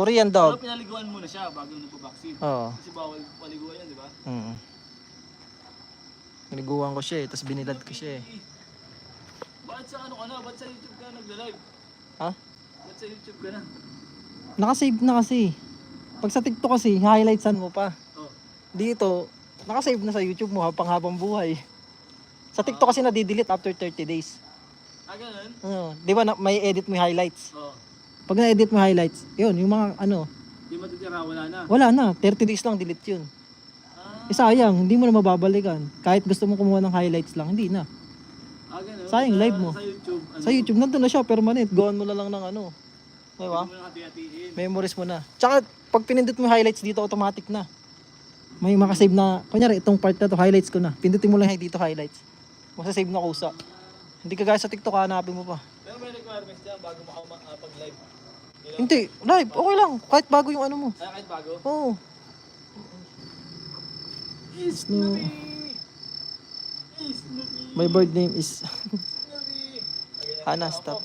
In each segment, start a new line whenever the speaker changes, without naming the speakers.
Korean
Pero
dog.
pinaliguan muna siya bago nagpa-vaccine.
Oo.
Kasi bawal paliguan yan, di ba?
Mm. Niliguan ko siya eh, tapos binilad ko siya eh.
Bakit sa ano ka na? Ba't sa YouTube ka nagla-live?
Ha?
Ba't sa YouTube ka na?
Nakasave na kasi. Pag sa TikTok kasi, highlightsan mo pa.
Oh.
Dito, nakasave na sa YouTube mo habang habang buhay. Sa TikTok kasi nadidelete after 30 days.
Ah, ganun?
Ano, di ba na, may edit mo yung highlights?
Oo.
Pag na-edit mo highlights, yun, yung mga ano,
Di matitira, wala na.
wala na, 30 days lang delete yun.
Ah,
Eh sayang, hindi mo na mababalikan. Kahit gusto mo kumuha ng highlights lang, hindi na.
ah ganun?
Sayang,
Sa-
live mo.
Sa YouTube, ano?
Sa YouTube, nandun na siya, permanent. Gawin mo na lang ng ano. Di ba?
Hindi mo na hati-hatiin.
Memories mo na. Tsaka, pag pinindot mo highlights dito, automatic na. May makasave na, kunyari, itong part na to, highlights ko na. Pindutin mo lang dito highlights. Masasave na kusa. Hindi ka gaya sa TikTok, hanapin mo pa
requirements dyan bago mo uh, pag-live?
Hindi, live, okay lang. Kahit bago yung ano mo.
Ay, kahit bago?
Oo.
Is
no. My bird name is Hana stop.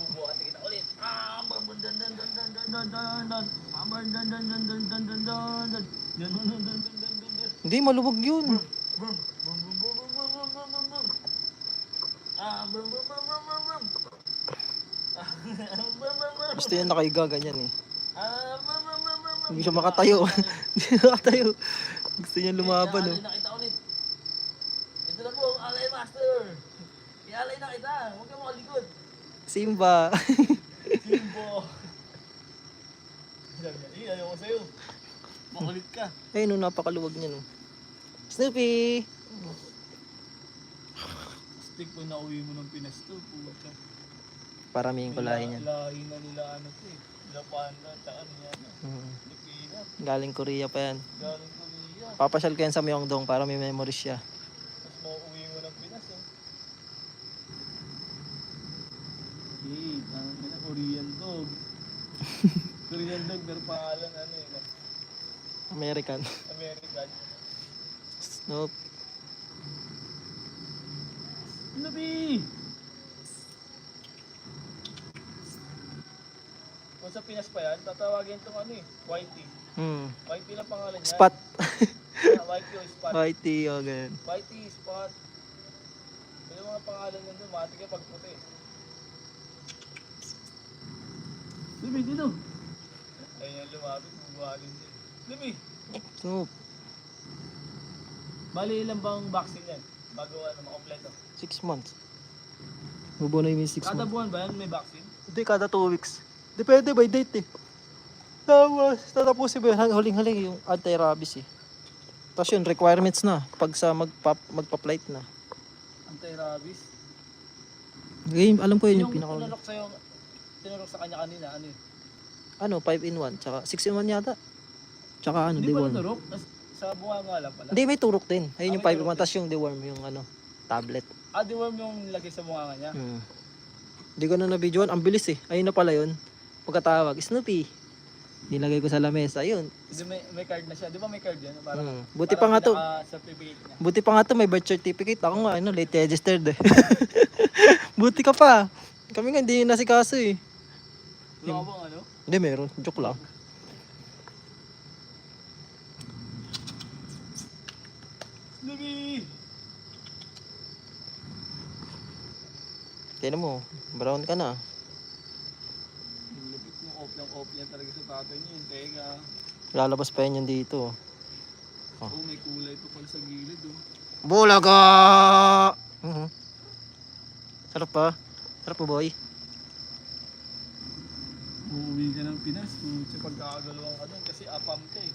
Hindi malubog 'yun.
Ah.
Gusto yan nakaiga, ganyan eh.
Ah.
Hindi siya makatayo. Hindi siya makatayo. Gusto niya lumaban
Alay
oh.
na kita ulit. Ito na po ang alay master. Ialay na kita. Huwag ka makalikod.
Simba.
Simbo. Eh, ayaw ko sa'yo. Makulit ka.
Ayun, no, napakaluwag niya no. Snoopy!
Stick po na uwi mo ng Pinas to. Puta.
Paramihin ko lahi niyan.
Lahi na nila ano to eh. Japan na, tsaka ano yan.
Mm.
Pilipina.
Galing Korea pa yan.
Galing Korea.
Papasyal ko yan sa Myeongdong para may memories siya.
Tapos mauuwi mo ng Pinas. Eh, parang na Korean dog. Korean dog, pero pangalan ano eh.
American.
American.
Snoop.
Snoopy! Kung sa Pinas pa yan, tatawagin itong ano eh, Whitey.
Hmm.
Whitey lang pangalan niya.
Spot.
Ah, Whitey o Spot.
Whitey, o ganun.
Whitey, Spot. Pero yung mga pangalan niya doon, mati ka pag puti. Snoopy, dito! Ayun yung lumapit, bubuhalin din. Snoopy!
Snoop.
Bali ilang bang vaccine yan? Bago ano, makompleto.
Six months. Bubo na yung six
Kada
months.
buwan ba yan may vaccine?
Hindi, kada two weeks. Depende by date eh. Tapos, tatapusin mo yun. Huling-huling yung anti-rabies eh. Tapos yun, requirements na. Pag sa magpa, magpa-flight na.
Anti-rabies?
Game, alam ko yun yung,
Yung
pinaka...
tinurok sa'yo, tinurok sa kanya kanina, ano yun?
Ano, 5 in 1. Tsaka 6 in 1 yata. Tsaka ano,
Hindi pa
deworm.
tinurok? Nas- Sa bunga nga lang pala.
Hindi, may turok din. Ayun yung
Ah,
5
may
in 1.
turok
Tapos yung deworm, yung ano, tablet.
Ah, di worm yung lagay sa bunga nga niya?
Hmm. Hindi ko na na-videoan. Ang bilis eh. Ayun na pala yun. Pagkatawag, Snoopy. Nilagay ko sa lamesa.
Hindi may, may card na siya. Di ba may card yan? Parang,
Hmm. Buti pa nga to.
certificate niya.
Buti pa nga to, may birth certificate. Ako nga, ano, late registered eh. Buti ka pa. Kami nga, hindi na si kaso eh.
Wala bang ano?
Hindi, meron. Joke lang.
Snoopy!
Tignan mo, brown ka na.
Off lang off yan talaga sa tatay niya. Yung tega.
Lalabas pa yan yan dito. Oh.
Oh, may kulay pa pala sa gilid oh.
Bulaga! Mhm. Sarap pa. Sarap po, boy.
Uuwi ka ng Pinas. Kutsa pagkakagalawan ka doon kasi apam ka eh.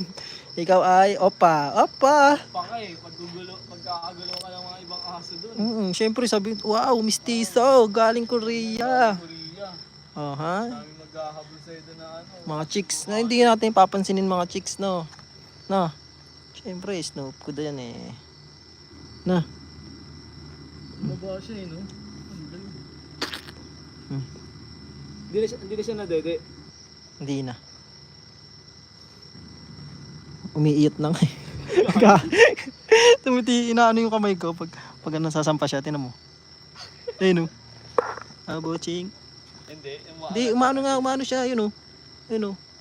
Ikaw ay opa. Opa!
Pa ka eh. Paggugulo, pagkakagalawan ka ng mga ibang aso doon.
Mm Siyempre, sabi, wow, mistiso, galing Korea.
Korea.
Oh, ha?
Dami maghahabol sa'yo doon na ano.
Mga chicks na hindi natin papansinin mga chicks, no? No? Siyempre, Snoop ko yan eh. Na.
Baba siya eh, no?
Hmm.
Hindi na siya, hindi na siya nadede.
Hindi na. Umiiyot na nga eh. Tumiti, inaano yung kamay ko pag, pag ano, sasampa siya, tinan mo. Ayun o. Ah, boching.
Hindi, mga
Hindi, umano nga, umano siya, yun o. Yun o.